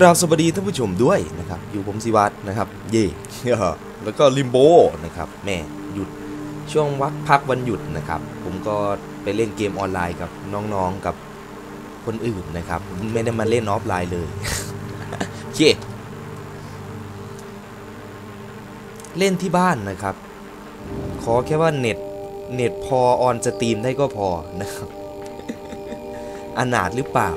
กราบสวัสดีท่านผู้ชมด้วยนะครับ อยู่ผมสิวัตรนะครับ เย่แล้วก็ลิมโบนะครับแม่หยุดช่วงวักพักวันหยุดนะครับ ผมก็ไปเล่นเกมออนไลน์กับน้องๆกับคนอื่นนะครับ ไม่ได้มาเล่นออฟไลน์เลยโอเคเล่นที่บ้านนะครับ ขอแค่ว่าเน็ตเน็ตพอออนสตรีมได้ก็พอนะครับอนาถหรือเปล่า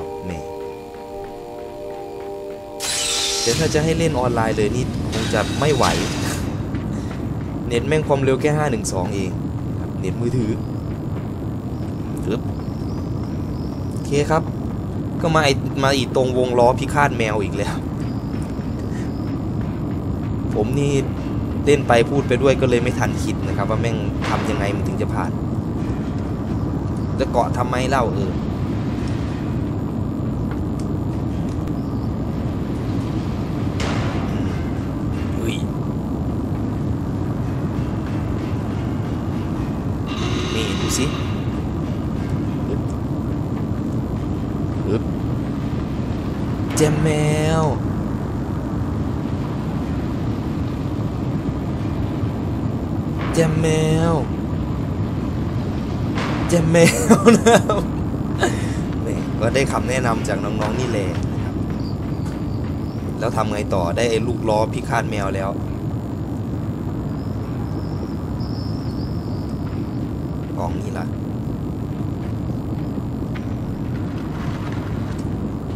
แหม่แต่ถ้าจะให้เล่นออนไลน์เลยนี่คงจะไม่ไหว เน็ตแม่งความเร็วแค่ 512 เองครับเน็ตมือถือปึ๊บโอเคครับ ก็มาไอมาอีกตรงวงล้อพิฆาตแมวอีกแล้ว ผมนี่เล่นไปพูดไปด้วยก็เลยไม่ทันคิดนะครับ ว่าแม่งทำยังไงมันถึงจะผ่าน จะเกาะทำไมเล่าเออ อุ้ยนี่ดูสิฮึบฮึบเจมแมว เจมแมว เจมแมวนะครับนี่ก็ได้คำแนะนำจากน้องๆนี่แหละนะครับ แล้วทำไงต่อได้ไอ้ลูกล้อพิฆาตแมวแล้วกล่องนี้ล่ะ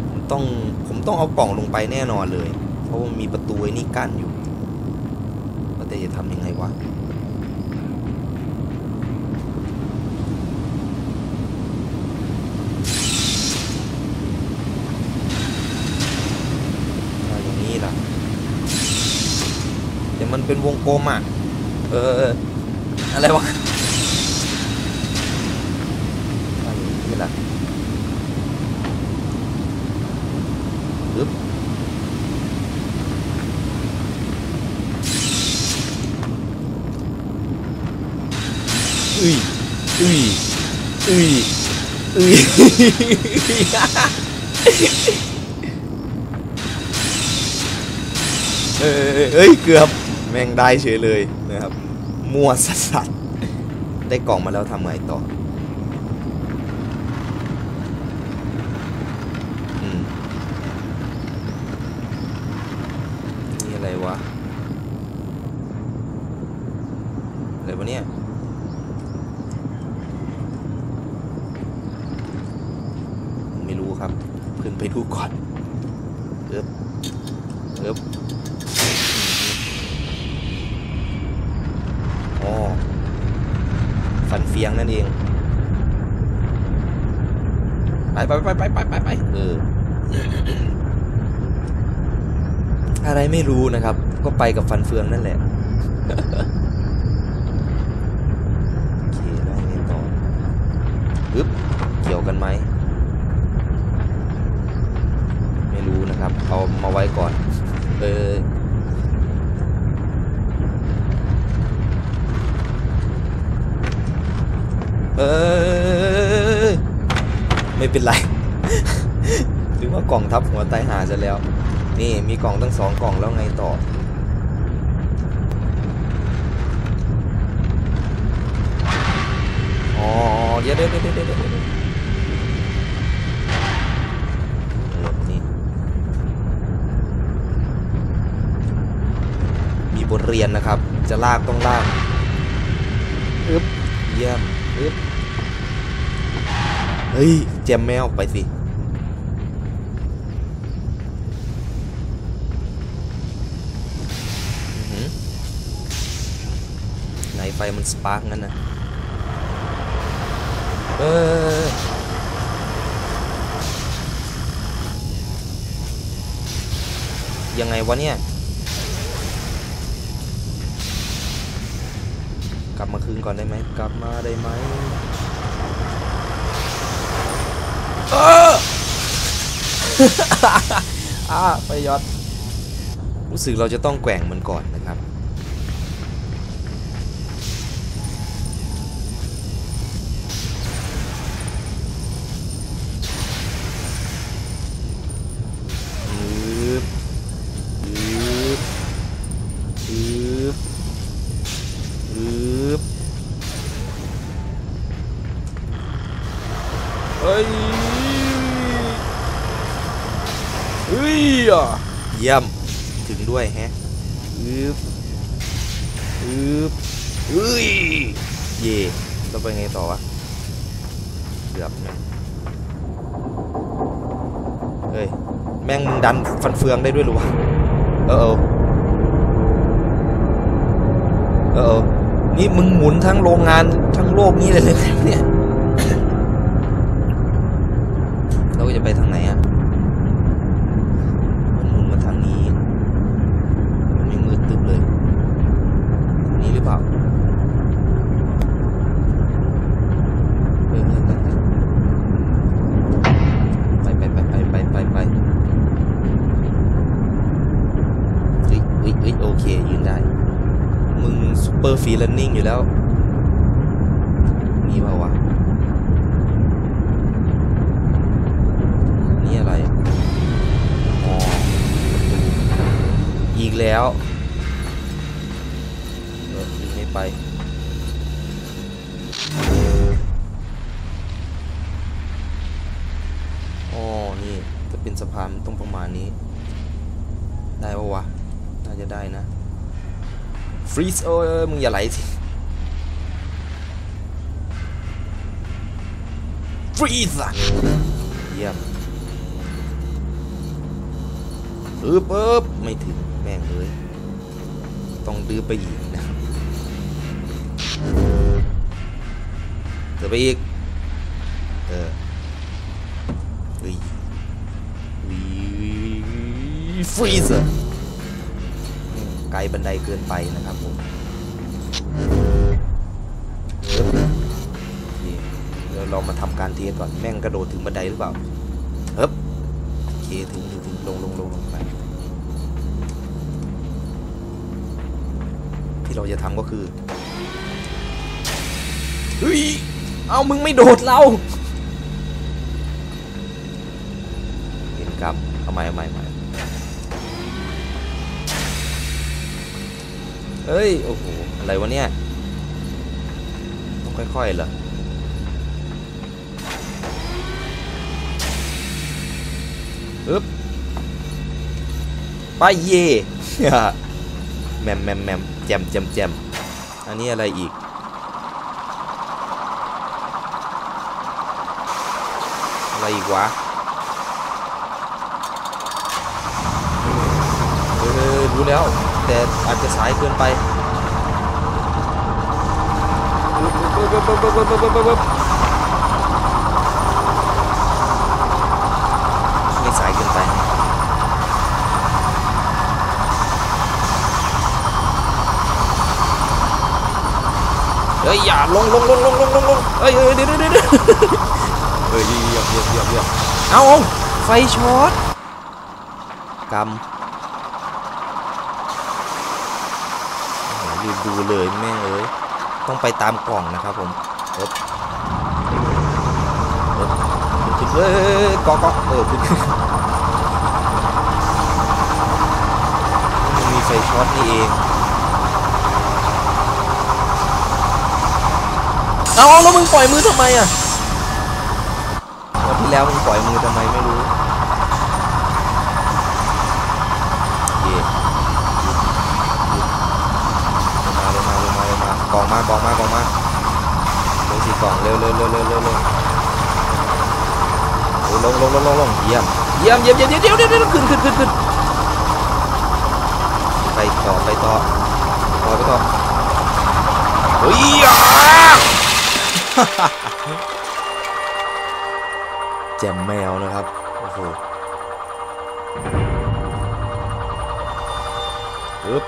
ผมต้องผมต้องเอากล่องลงไปแน่นอนเลย เพราะว่ามันมีประตูไอ้นี่กั้นอยู่ว่าแต่จะทำยังไงวะ อะไรอย่างนี้ล่ะ เป็นวงกลมอะ เออ อะไรวะอะไรอย่างนี้ล่ะปึ๊บอุ้ยอุ้ยอุ้ยอุ้ยเออเอ้ยเกือบ แม่งได้เฉยเลยนะครับ มั่วสัสได้กล่องมาแล้วทำไงต่ออืมนี่อะไรวะ อะไรวะเนี่ยไม่รู้ครับ ขึ้นไปดูก่อนเอ๊บเอ๊บ อ๋อฟัน เฟียงนั่นเอง ไปไปไปไปไปไปไปเอออะไรไม่รู้นะครับ ก็ไปกับฟันเฟืองนั่นแหละโอเคแล้วไงต่อปึ๊บเกี่ยวกันไหมไม่รู้นะครับ เอามาไว้ก่อน เออ เออไม่เป็นไร หรือว่ากล่องทับหัวตายหาจะแล้ว นี่มีกล่องตั้งสองกล่องแล้วไงต่อ อ๋อเดี๋ยวเดี๋ยวเดี๋ยวเดี๋ยวเดี๋ยวเดี๋ยวเออนี่มีบทเรียนนะครับ จะลากต้องลากอึ๊บเยี่ยม เฮ้ยแจมแมวไปสิไหนไฟมันสปาร์กงั้นนะเออยังไงวะเนี่ย ลับมาคืนก่อนได้ไหมกลับมาได้ไหมเอออ่าไปยอดรู้สึกเราจะต้องแกว่งมันก่อนนะครับอืบ เยี่ยมถึงด้วยแฮะอึบอึบเอ้ยเย่แล้วไปไงต่อวะเกือบนะเฮ้ยแม่งมึงดันฟันเฟืองได้ด้วยหรือวะเออเออเออเออนี่มึงหมุนทั้งโรงงานทั้งโลกนี้เลยเลยเนี่ยเราจะไปทางไหนอะ มันหมุนมาทางนี้ มันยังมืดตึ๊บเลยทางนี้หรือเปล่าเฮ้ยเฮ้ยเฮ้ยเฮ้ยไปไปไปไปไปไปไปเฮ้ยเฮ้ยเฮ้ยโอเค ยืนได้ มึงซู เปอร์ฟรีเลนนิ่งอยู่แล้วนี่เปล่าวะ นี่อะไร อ๋อ อีกแล้วออดึงไม่ไป ฟรีซเอ้ยมึงอย่าไหลสิฟรีซอะเยี่ยมอึ๊บอึ๊บไม่ถึงแม่งเลย ต้องดื้อไปอีกนะเธอไปอีก เออเฮ้ยฟรีซ ไกลบันไดเกินไปนะครับผมเคเดี๋ยวเรามาทำการเทสก่อนแม่งกระโดดถึงบันไดหรือเปล่าเฮ้บโอเคถึงถึงถึงลงลงลงลงไปที่เราจะทำก็คือเฮ้ยเอามึงไม่โดดเราเห็นครับเอาใหม่เอาใหม่ เฮ้ย โอ้โห อะไรวะเนี่ย ต้องค่อยๆเหรออึ๊บไปเย่แมมแมมแมมแจมแจมแจมอันนี้อะไรอีก อะไรอีกวะเออรู้แล้ว แต่อาจจะสายเกินไปไม่สายเกินไปเฮ้ยอย่าลงลงลงลงลงลงลงเฮ้ยเดี๋ยวเดี๋ยวเดี๋ยวเฮ้ยเยี่ยมเยี่ยมเยี่ยมเอาไฟช็อตกำ ดูเลยแม่งเอ้ยต้องไปตามกล่องนะครับผมเอ๊บเอ๊บขึ้นเฮ้ยเฮ้ยเฮ้ยเกาะเกาะเออขึ้นมีไฟช็อตนี่เองเอาแล้วมึงปล่อยมือทำไมอะวันที่แล้วมึงปล่อยมือทำไมไม่รู้ เย่ลงมาลง มาลงมาลงมากองมากองมากองมาลงสี่กล่องเร็วเร็วเร็วเร็วเร็วเร็วลงลงลงลงลงเยี่ยมเยี่ยมเยี่ยมเยี่ยมเดี๋ยวเดี๋ยวเดี๋ยวขึ้นขึ้นขึ้นขึ้นไปต่อไปต่อต่อไปต่อเฮ้ยอะแจมแมวนะครับโอ้โหปึ๊บ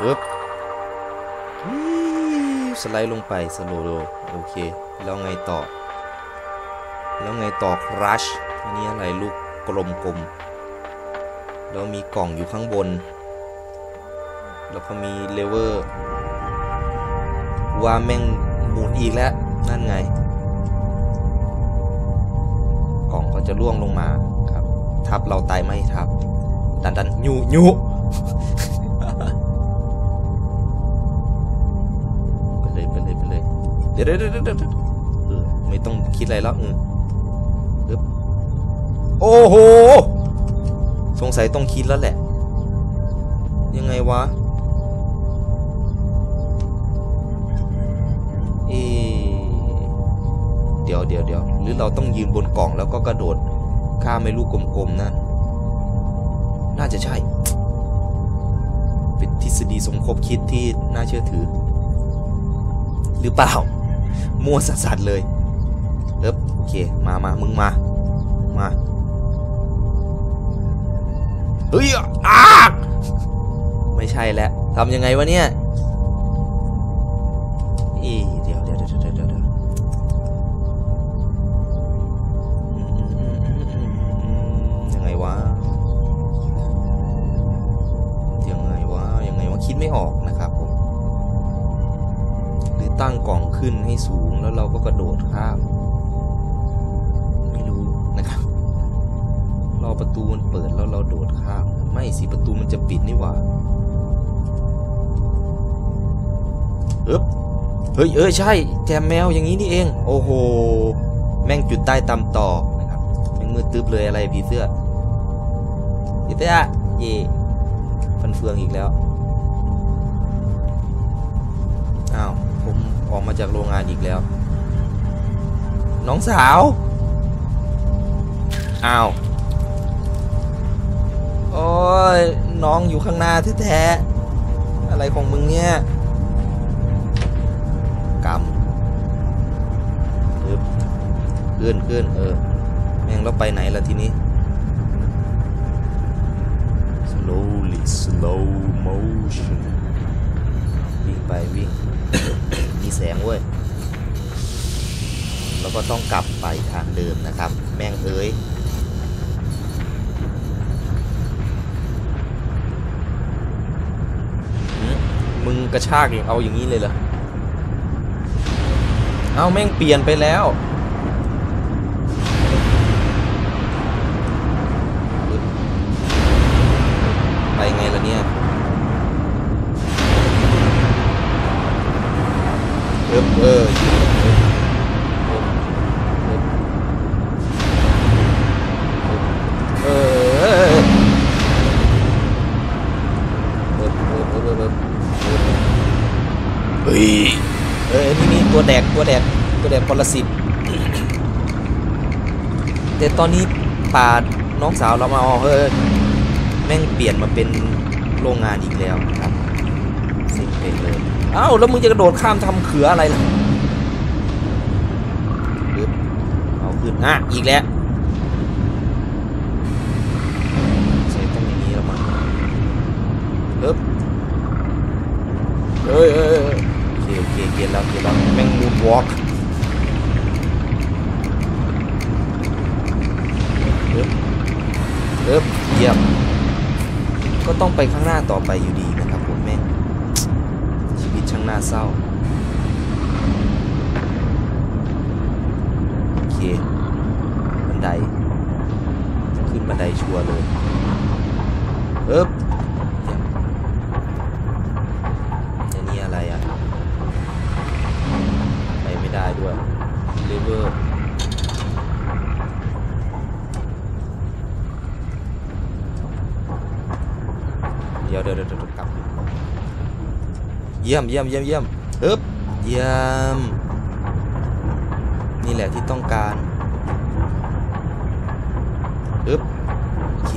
ปึ๊บ ไลด์ลงไปสโลโลโอเค แล้วไงต่อ แล้วไงต่อครัชอันนี้อะไรลูกกลมกลมๆแล้วมีกล่องอยู่ข้างบน แล้วก็มีเลเวอร์ ว่าแม่งหมุนอีกแล้ว นั่นไง กล่องก็จะล่วงลงมาครับ ทับเราตายไหมทับ ดันดันยูยู เดี๋ยวเดี๋ยวเดี๋ยวไม่ต้องคิดอะไรแล้วอืมโอ้โห สงสัยต้องคิดแล้วแหละ ยังไงวะ เอ เดี๋ยวเดี๋ยวเดี๋ยวหรือเราต้องยืนบนกล่องแล้วก็กระโดด ข้ามไอ้ลูกกลมๆนั่นน่าจะใช่ เป็นทฤษฎีสมคบคิดที่น่าเชื่อถือ หรือเปล่า มั่วสัสๆเลยเอ๊บโอเค มามามึงมา มา เฮ้ยอ้าไม่ใช่แล้วทำยังไงวะเนี่ย เอ๊บเฮ้ยเออใช่ แจมแมวอย่างนี้นี่เอง โอ้โห แม่งจุดใต้ตำต่อนะครับแม่งมืดตึ๊บเลยอะไรผีเสื้อผีเสื้อเย่ฟันเฟืองอีกแล้วอ้าวผมออกมาจากโรงงานอีกแล้ว น้องสาวอ้าวโอ้ยน้องอยู่ข้างหน้าแท้ๆอะไรของมึงเนี่ย ขึ้นขึ้นเออ แม่งแล้วไปไหนล่ะทีนี้ slowly slow motion วิ่งไปวิ่ง มีแสงเว้ย แล้วก็ต้องกลับไปทางเดิมนะครับ แม่งเอ้ยมมึงกระชากอย่างเอาอย่างนี้เลยเหรอ เอาแม่งเปลี่ยนไปแล้ว บเอิบเอิบเอิบเอิบเฮ้ยเออนี่นี่ตัวแดกตัวแดกตัวแดกปรสิตแต่ตอนนี้ป่าน้องสาวเรามาเอาเฮ้ยแม่งเปลี่ยนมาเป็นโรงงานอีกแล้วครับ สิ่งเป็นเลย เอ้าแล้วมึงจะกระโดดข้ามทำเขืออะไรล่ะเอาขึ้นอะอีกแล้วใช่ต้องอย่างนี้แล้วมั้งปึ๊บเอ้ยเอ้ยเอ้ยโอเคโอเคเกียนแล้วเกียนแล้วแม่งมูนวอล์กปึ๊บปึ๊บเยี่ยมก็ต้องไปข้างหน้าต่อไปอยู่ดีนะครับผมแม่ง ชีวิตช่าง น่าเศร้า โอเค บันไดขึ้นบันไดชัวร์เลยเอ๊บอันนี้อะไรอะ ไปไม่ได้ด้วยเลเวอร์เดี๋ยวเดี๋ยวเดี๋ยวเดี๋ยวกลับ เยี่ยมเยี่ยมเยี่ยมเยี่ยมอึ๊บเยี่ยม นี่แหละที่ต้องการอึ๊บโอเค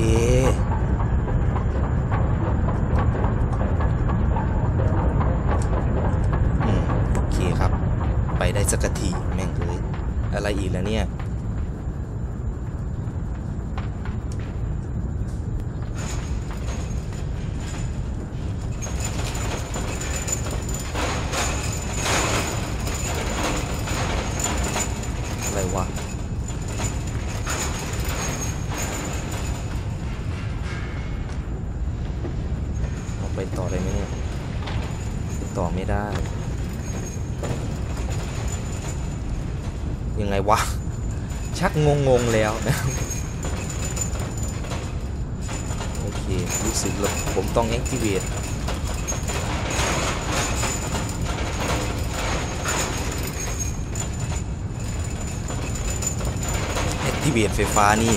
อืมโอเคครับ ไปได้สักทีแม่งเลยอะไรอีกแล้วเนี่ย งงแล้วโอเครู้สึกผมต้องแอคทีเวตแอคทีเวตไฟฟ้านี่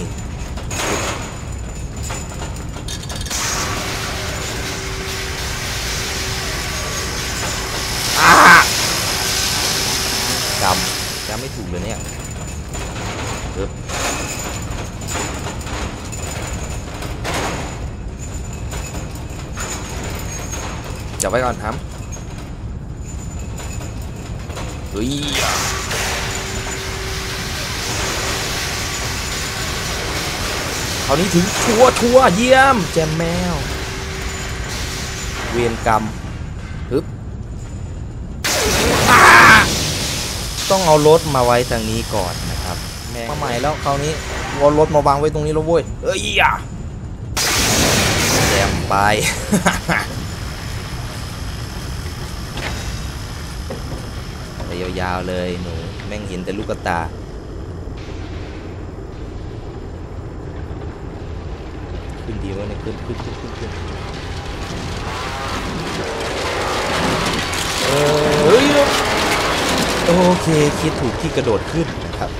จำจำไม่ถูกเลยเนี่ย บไว้ก่อนครับเฮ้ยคราวนี้ถึงชัวร์ชัวร์เยี่ยม แจมแมว เวียนกรรมฮึบอ่าต้องเอารถมาไว้ทางนี้ก่อนนะครับแม่งมาใหม่แล้วคราวนี้วอรถมาวางไว้ตรงนี้แล้วเว้ยเอ้ยอะแจมไป ไป ยาวๆเลยหนูแม่งเห็นแต่ลูกกระตา ขึ้นดีวะเนี่ยขึ้นขึ้นขึ้นขึ้นขึ้นเฮ้ยโอเคคิดถูกที่กระโดดขึ้นนะครับ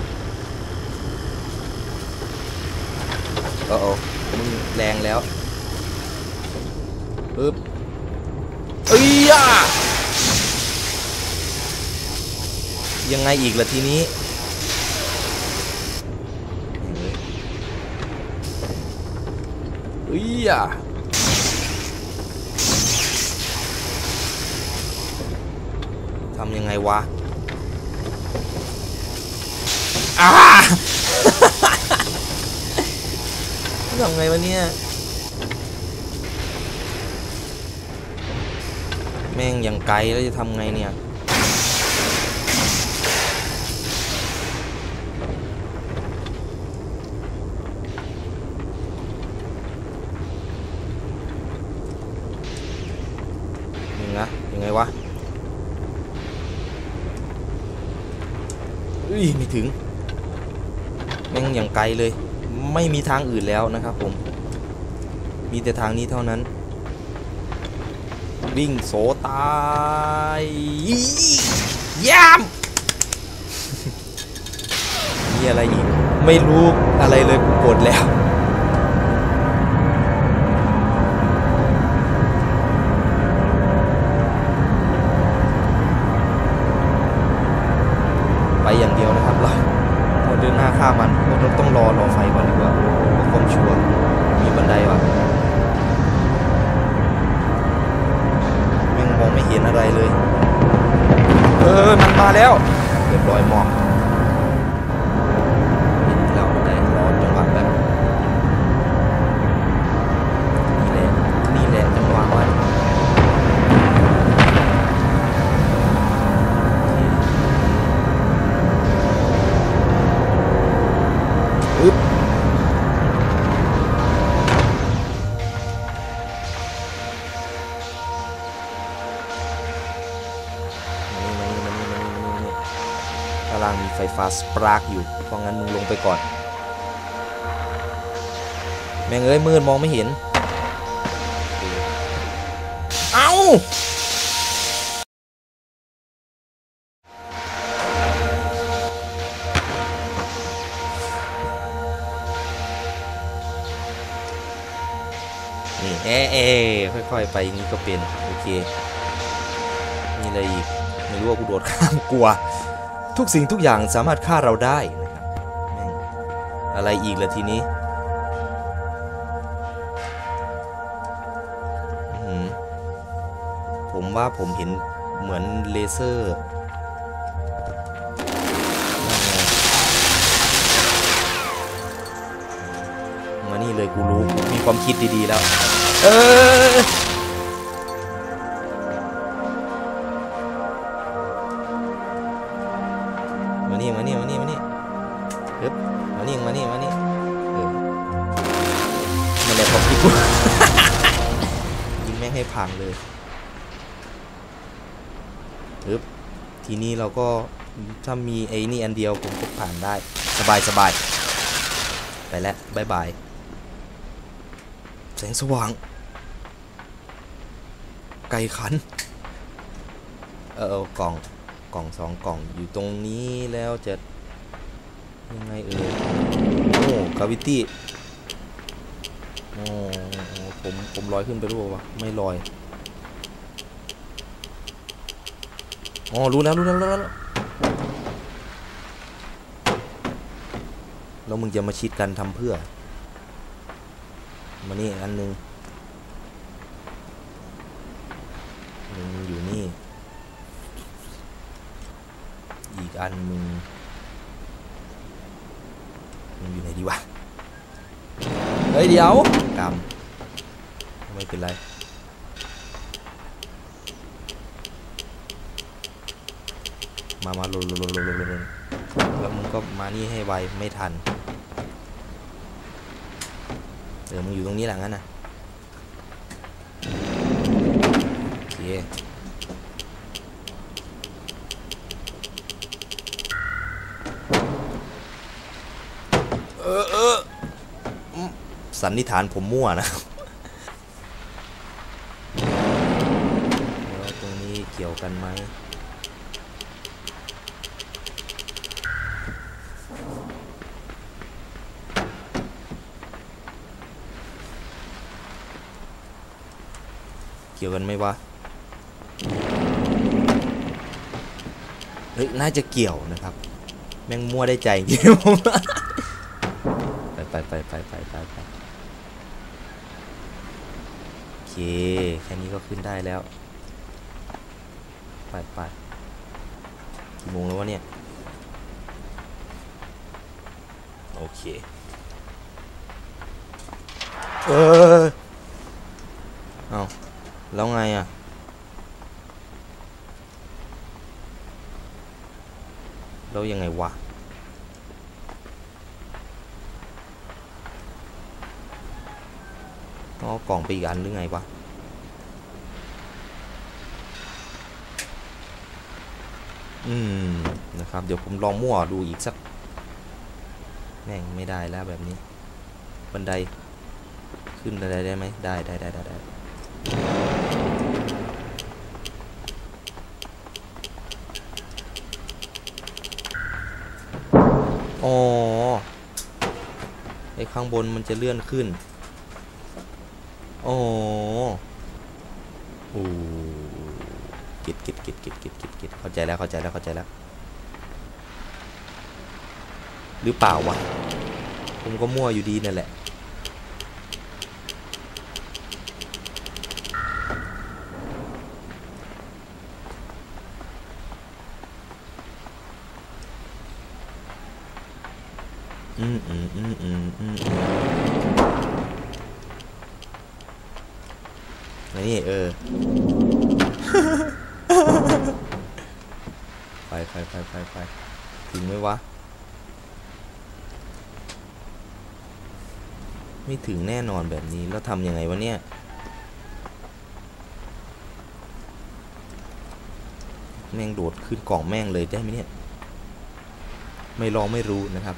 โอ้โอ้มันแรงแล้วปึ๊บเอ้ยอะ ยังไงอีกล่ะทีนี้เฮ้ยอะทำยังไงวะอ้าทำไงวะเนี่ย แม่งยังไกลแล้วจะทำไงเนี่ย ยังไงยังไงวะอุ้ยไม่ ถึงแม่งอย่างไกลเลย ไม่มีทางอื่นแล้วนะครับผม มีแต่ทางนี้เท่านั้น วิ่งโสตายยามมีอะไรอีก ไม่รู้อะไรเลยกูกดแล้ว ฟ้าสปาร์กอยู่ เพราะงั้นมึงลงไปก่อน แม่งเอ้ยมืดมองไม่เห็น เอ้านี่เอ๊เอค่อยๆ ไปอย่างนี้ก็เป็น โอเค มีอะไรอีก ไม่รู้ว่ากูโดดข้ามกลัว ทุกสิ่งทุกอย่างสามารถฆ่าเราได้นะครับอะไรอีกล่ะทีนี้ผมว่าผมเห็นเหมือนเลเซอร์มานี่เลยกูรู้มีความคิดดีๆแล้ว เออ เลยฮึบทีนี้เราก็ถ้ามีไอ้นี่อันเดียวผมก็ผ่านได้สบายสบายไปแล้วบายบาย แสงสว่าง ไก่ขัน เออกล่องกล่องสองกล่องอยู่ตรงนี้แล้วจะ ยังไงเอ่ยโอ้กาวิตี้โอ้ผมผมลอยขึ้นไปรู้ปะไม่ลอย อ๋อรู้แล้วรู้แล้วรู้แล้วแล้วมึงจะมาชิดกันทำเพื่อ มานี่อันหนึงหนึ่งอยู่นี่ อีกอันมึงมึงอยู่ไหนดีวะ เฮ้ยเดี๋ยวกำไม่เป็นไร มามาลนลนลนลนลนลนแล้วมึงก็มานี่ให้ไวไม่ทันเออมึงอยู่ตรงนี้แหละงั้นนะโอเคเออเอออืมสันนิษฐานผมมั่วนะแล้วตรงนี้เกี่ยวกันไหม กี่ยวกันไหมวะเฮ้ยน่าจะเกี่ยวนะครับ แม่งมั่วได้ใจจริงๆผมไปไปไปไปไปไปไปโอเค แค่นี้ก็ขึ้นได้แล้ว ไปไปกี่โมงแล้ววะเนี่ย โอเค เออเอา แล้วไงอะ แล้วยังไงวะ ต้องเอากล่องไปอีกอันหรือไงวะอืม นะครับ เดี๋ยวผมลองมั่วดูอีกสัก แม่งไม่ได้แล้วแบบนี้ บันได ขึ้นบันไดได้ไหม ได้ได้ได้ได้ได้อ๋อ ไอ้ ข้างบนมันจะเลื่อนขึ้น โอ้อโอ้กิดกิดกิดกิดกิดกิดกิดเข้าใจแล้วเข้าใจแล้วเข้าใจแล้ว หรือเปล่าวะ ผมก็มั่วอยู่ดีนั่นแหละ อืมอืมอืมอืมอืมอืม นี่เออ ไปไปไปไปไปถึงไหมวะ ไม่ถึงแน่นอนแบบนี้แล้วทำยังไงวะเนี่ยแม่งโดดขึ้นกล่องแม่งเลยได้ไหมเนี่ย ไม่ลองไม่รู้นะครับ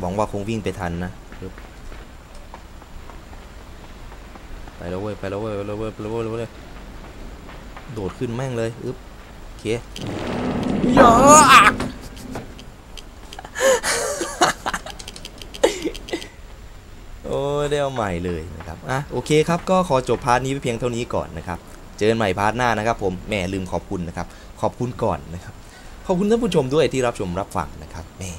หวังว่าคงวิ่งไปทันนะปึ๊บไปแล้วเว้ยไปแล้วเว้ยไปแล้วเว้ยไปแล้วเว้ยไปแล้วเว้ยโดดขึ้นแม่งเลยอึ๊บโอเคเยอะอะโอ้ยได้เอาใหม่เลยนะครับอะโอเคครับก็ขอจบพาร์ทนี้ไปเพียงเท่านี้ก่อนนะครับ เจอกันใหม่พาร์ทหน้านะครับ ผมแหม่ลืมขอบคุณนะครับ ขอบคุณก่อนนะครับขอบคุณท่านผู้ชมด้วยที่รับชมรับฟังนะครับแหม่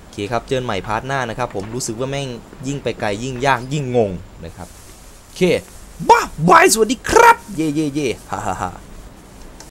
โอเคครับ เจอกันใหม่พาร์ทหน้านะครับ ผมรู้สึกว่าแม่งยิ่งไปไกลยิ่งยากยิ่งงงนะครับ โอเคบ้าบายสวัสดีครับ เย่เย่เย่ฮ่าฮ่าฮ่า